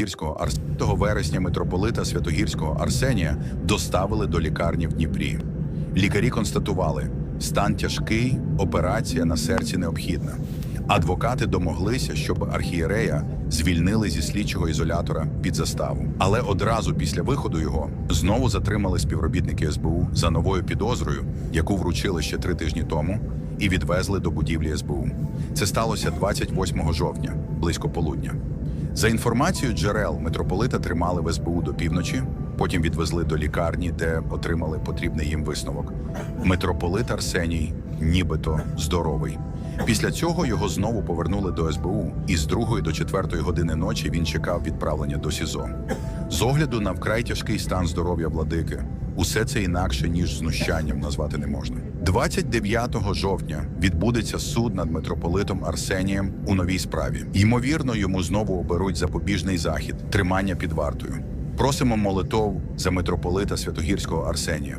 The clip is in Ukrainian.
Святогірського Арс... Того вересня митрополита Святогірського Арсенія доставили до лікарні в Дніпрі. Лікарі констатували, стан тяжкий, операція на серці необхідна. Адвокати домоглися, щоб архієрея звільнили зі слідчого ізолятора під заставу. Але одразу після виходу його знову затримали співробітники СБУ за новою підозрою, яку вручили ще три тижні тому, і відвезли до будівлі СБУ. Це сталося 28 жовтня, близько полудня. За інформацією джерел, митрополита тримали в СБУ до півночі, потім відвезли до лікарні, де отримали потрібний їм висновок. Митрополит Арсеній, нібито здоровий. Після цього його знову повернули до СБУ, і з 2 до 4 години ночі він чекав відправлення до СІЗО. З огляду на вкрай тяжкий стан здоров'я владики, усе це інакше ніж знущанням назвати не можна. 29 жовтня відбудеться суд над митрополитом Арсенієм у новій справі. Ймовірно, йому знову оберуть запобіжний захід тримання під вартою. Просимо молитов за митрополита Святогірського Арсенія.